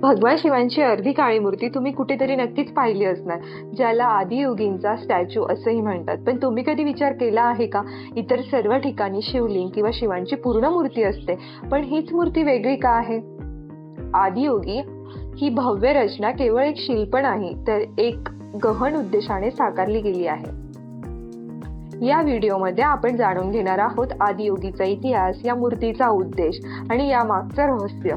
भगवान शिवांची अर्धी काळी मूर्ती तुम्ही कुठेतरी नक्कीच पाहिली असणार. ज्याला आदियोगींचा स्टॅच्यू असंही म्हणतात. पण तुम्ही कधी विचार केला आहे का? इतर सर्व ठिकाणी शिवलिंग किंवा शिवांची पूर्ण मूर्ती असते. पण हीच मूर्ती वेगळी का आहे? आदियोगी ही भव्य रचना केवळ एक शिल्प नाही तर एक गहन उद्देशाने साकारली गेली आहे. या व्हिडिओमध्ये आपण जाणून घेणार आहोत आदियोगीचा इतिहास या मूर्तीचा उद्देश आणि या मागचं रहस्य.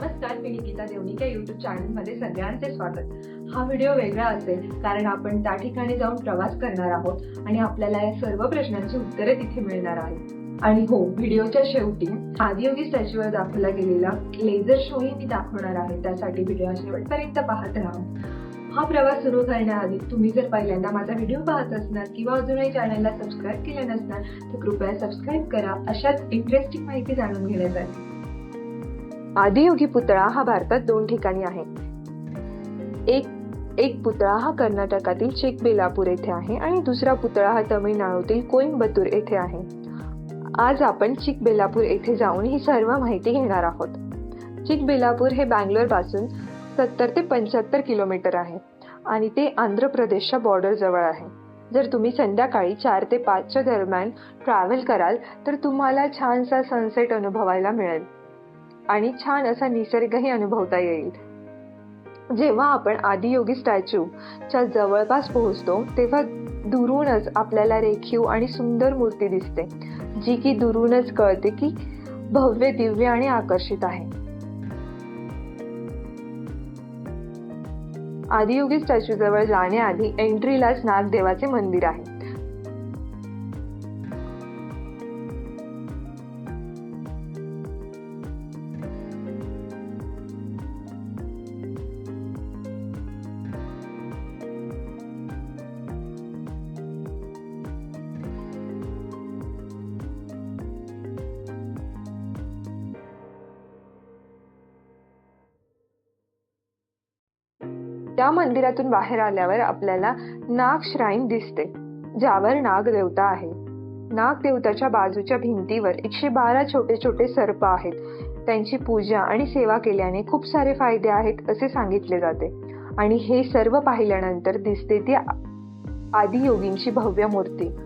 नमस्कार मी निकिता देवनिका युट्यूब चॅनलमध्ये सगळ्यांचे स्वागत. हा व्हिडिओ वेगळा असेल कारण आपण त्या ठिकाणी जाऊन प्रवास करणार आहोत आणि आपल्याला या सर्व प्रश्नांची उत्तरे तिथे मिळणार आहेत. आणि हो व्हिडिओच्या शेवटी आदियोगी स्टॅच्यूवर दाखवला गेलेला लेझर शोही मी दाखवणार आहे. त्यासाठी व्हिडिओ शेवटपर्यंत पाहत राहा. हा प्रवास सुरू करण्याआधी तुम्ही जर पहिल्यांदा माझा व्हिडिओ पाहत असणार किंवा अजूनही चॅनलला सबस्क्राईब केलं नसणार तर कृपया सबस्क्राईब करा. अशाच इंटरेस्टिंग माहिती जाणून घेण्यासाठी. आदियोगी पुतळा हा भारतात दोन ठिकाणी आहे. एक एक पुतळा हा कर्नाटकातील चिकबेलापूर येथे आहे आणि दुसरा पुतळा हा तमिळनाडूतील कोइंबतूर येथे आहे. आज आपण चिकबेलापूर येथे जाऊन ही सर्व माहिती घेणार आहोत. चिकबेलापूर हे बँगलोरपासून सत्तर ते पंच्याहत्तर किलोमीटर आहे आणि ते आंध्र प्रदेशच्या बॉर्डर जवळ आहे. जर तुम्ही संध्याकाळी चार ते पाचच्या दरम्यान ट्रॅव्हल कराल तर तुम्हाला छानसा सनसेट अनुभवायला मिळेल. आणि छान असा निसर्गही अनुभवता येईल. जेव्हा आपण आदियोगी स्टॅच्यूच्या जवळपास पोहोचतो तेव्हा दुरूनच आपल्याला रेखीव आणि सुंदर मूर्ती दिसते जी की दुरूनच कळते की भव्य दिव्य आणि आकर्षित आहे. आदियोगी स्टॅच्यू जवळ जाण्याआधी एंट्रीलाच नागदेवाचे मंदिर आहे. त्या मंदिरातून बाहेर आल्यावर आपल्याला नाग श्राईन दिसते ज्यावर नाग देवता आहे. नाग देवताच्या बाजूच्या भिंतीवर एकशे बारा छोटे छोटे सर्प आहेत. त्यांची पूजा आणि सेवा केल्याने खूप सारे फायदे आहेत असे सांगितले जाते. आणि हे सर्व पाहिल्यानंतर दिसते ती आदियोगींची भव्य मूर्ती.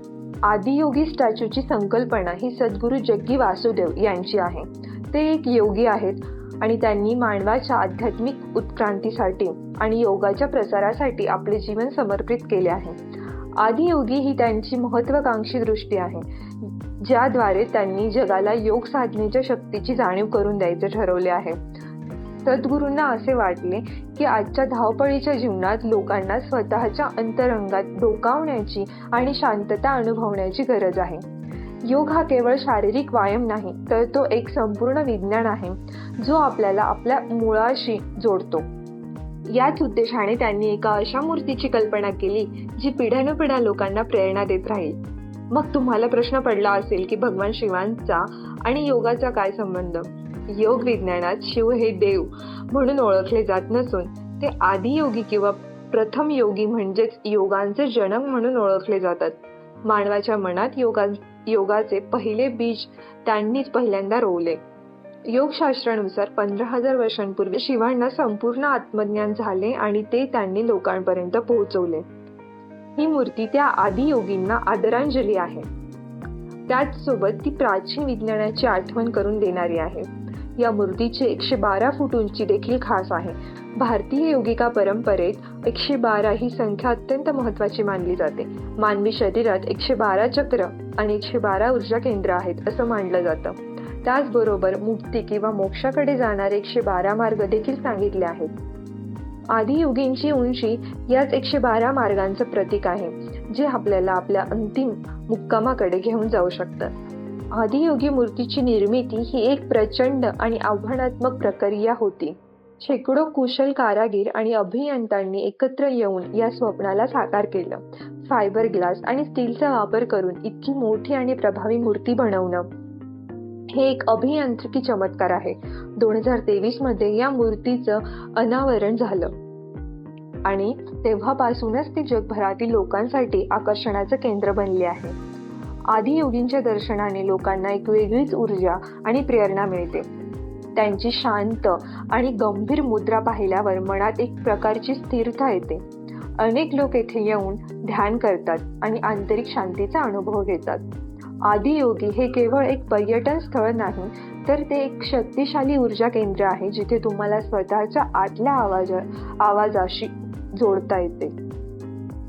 आदियोगी स्टॅच्यूची संकल्पना ही सद्गुरू जग्गी वासुदेव यांची आहे. ते एक योगी आहेत. आणि त्यांनी मानवाच्या आध्यात्मिक उत्क्रांतीसाठी आणि योगाच्या प्रसारासाठी आपले जीवन समर्पित केले आहे. आदियोगी ही त्यांची महत्वाकांक्षी दृष्टी आहे ज्याद्वारे त्यांनी जगाला योग साधनेच्या शक्तीची जाणीव करून द्यायचे ठरवले आहे. सद्गुरूंना असे वाटले की आजच्या धावपळीच्या जीवनात लोकांना स्वतःच्या अंतरंगात डोकावण्याची आणि शांतता अनुभवण्याची गरज आहे. योग हा केवळ शारीरिक व्यायाम नाही तर तो एक संपूर्ण विज्ञान आहे जो आपल्याला आपल्या मुळाशी जोडतो. याच उद्देशाने त्यांनी एका अशा मूर्तीची कल्पना केली जी पिढ्यानुपिढ्या लोकांना प्रेरणा देत राहील. मग तुम्हाला प्रश्न पडला असेल की भगवान शिवांचा आणि योगाचा काय संबंध? योग विज्ञानात शिव हे देव म्हणून ओळखले जात नसून ते आदियोगी किंवा प्रथम योगी म्हणजेच योगांचे जनक म्हणून ओळखले जातात. मानवाच्या मनात योगा योगाचे पहिले बीज त्यांनीच पहिल्यांदा रोवले. योगशास्त्रानुसार पंधरा हजार वर्षांपूर्वी शिवांना संपूर्ण आत्मज्ञान झाले आणि ते त्यांनी लोकांपर्यंत पोहोचवले. ही मूर्ती त्या आदियोगींना आदरांजली आहे. त्याचसोबत ती प्राचीन विज्ञानाची आठवण करून देणारी आहे. या मूर्तीची एकशे बारा फूट उंची देखील खास आहे. भारतीय योगिका परंपरेत एकशे बारा ही संख्या अत्यंत महत्वाची मानली जाते. मानवी शरीरात एकशे बारा चक्र आणि एकशे बारा ऊर्जा केंद्र आहेत असं मानलं जातं. त्याचबरोबर मुक्ती किंवा मोक्षाकडे जाणारे एकशे बारा मार्ग देखील सांगितले आहेत. आदियोगींची उंची याच एकशे बारा मार्गांचं प्रतीक आहे जे आपल्याला आपल्या अंतिम मुक्कामाकडे घेऊन जाऊ शकतात आदियोगी मूर्तीची निर्मिती ही एक प्रचंड आणि आव्हानात्मक प्रक्रिया होती. शेकडो कुशल कारागीर आणि अभियंत्यांनी एकत्र येऊन या स्वप्नाला साकार केलं. फायबर ग्लास आणि स्टीलचा वापर करून इतकी मोठी आणि प्रभावी मूर्ती बनवणं. हे एक अभियांत्रिकी चमत्कार आहे. दोन हजार तेवीसमध्ये या मूर्तीचं अनावरण झालं. आणि तेव्हापासूनच ती जगभरातील लोकांसाठी आकर्षणाचं केंद्र बनले आहे. आदियोगींच्या दर्शनाने लोकांना एक वेगळीच ऊर्जा आणि प्रेरणा मिळते. त्यांची शांत आणि गंभीर मुद्रा पाहिल्यावर मनात एक प्रकारची स्थिरता येते. अनेक लोक येथे येऊन ध्यान करतात आणि आंतरिक शांतीचा अनुभव घेतात. आदियोगी हे केवळ एक पर्यटन स्थळ नाही तर ते एक शक्तिशाली ऊर्जा केंद्र आहे जिथे तुम्हाला स्वतःच्या आतल्या आवाजा आवाजाशी जोडता येते.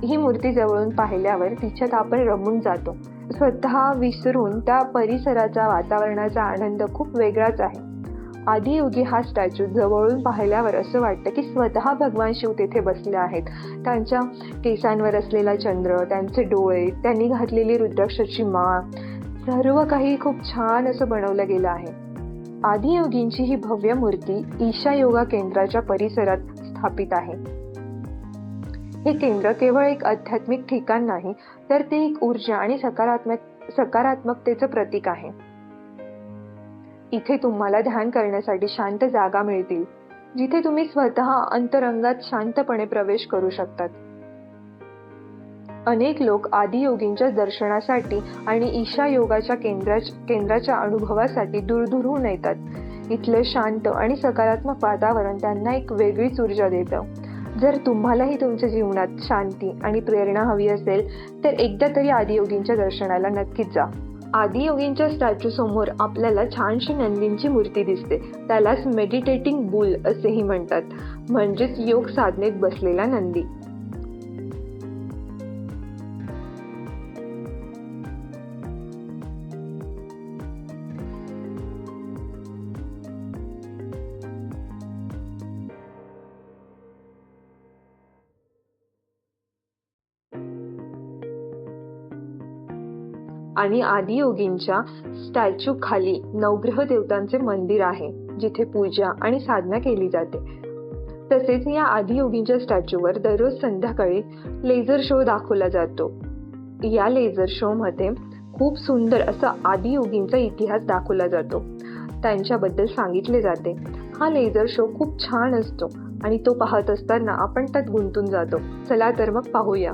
ही मूर्ती जवळून पाहिल्यावर तिच्यात आपण रमून जातो. स्वतः विसरून त्या परिसराचा वातावरणाचा आनंद खूप वेगळाच आहे. आदियोगी हा स्टॅच्यू जवळून पाहिल्यावर असं वाटतं की स्वतः भगवान शिव तेथे बसले आहेत. त्यांच्या केसांवर असलेला चंद्र त्यांचे डोळे त्यांनी घातलेली रुद्राक्षाची माळ सर्व काही खूप छान असं बनवलं गेलं आहे. आदियोगींची ही भव्य मूर्ती ईशा योगा केंद्राच्या परिसरात स्थापित आहे. हे केंद्र केवळ एक आध्यात्मिक ठिकाण नाही तर ते एक ऊर्जा आणि सकारात्मक सकारात्मकतेचं प्रतीक आहे. इथे तुम्हाला ध्यान करण्यासाठी शांत जागा मिळतील जिथे तुम्ही स्वतः अंतरंगात शांतपणे प्रवेश करू शकतात. अनेक लोक आदियोगींच्या दर्शनासाठी आणि ईशा योगाच्या केंद्रा केंद्राच्या अनुभवासाठी दूरदूरहून येतात. इथलं शांत आणि सकारात्मक वातावरण त्यांना एक वेगळीच ऊर्जा देतं. जर तुम्हालाही तुमच्या जीवनात शांती आणि प्रेरणा हवी असेल तर एकदा तरी आदियोगींच्या दर्शनाला नक्कीच जा. आदियोगींच्या स्टॅच्यू समोर आपल्याला छानशी नंदींची मूर्ती दिसते. त्यालाच मेडिटेटिंग बुल असेही म्हणतात. म्हणजेच योग साधनेत बसलेला नंदी. आणि आदियोगींच्या स्टॅच्यू खाली नवग्रह देवतांचे मंदिर आहे जिथे पूजा आणि साधना केली जाते. तसेच या आदियोगींच्या स्टॅच्यूवर दररोज संध्याकाळी लेझर शो दाखवला जातो. या लेझर शो मध्ये खूप सुंदर असा आदियोगींचा इतिहास दाखवला जातो. त्यांच्याबद्दल सांगितले जाते. हा लेझर शो खूप छान असतो आणि तो पाहत असताना आपण त्यात गुंतून जातो. चला तर मग पाहूया.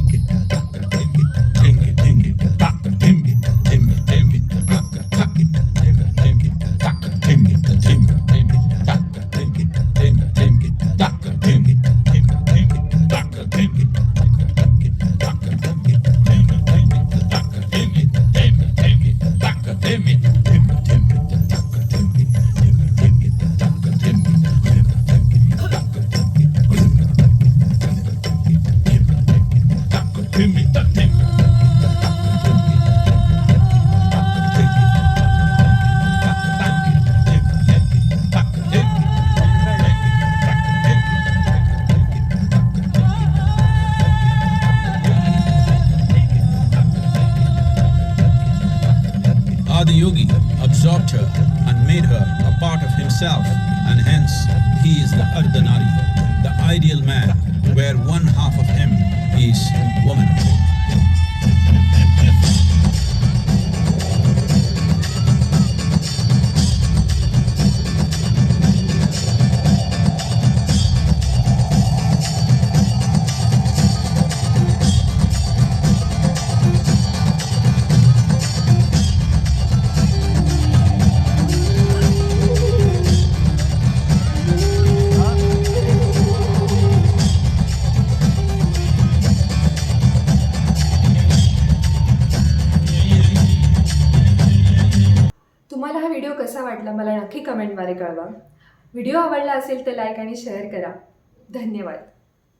Adiyogi absorbed her and made her a part of himself, and hence he is the Ardhanari, the ideal man, where one half of him is woman. कमेंटद्वारे कळवा. व्हिडिओ आवडला असेल तर लाईक आणि शेअर करा. धन्यवाद.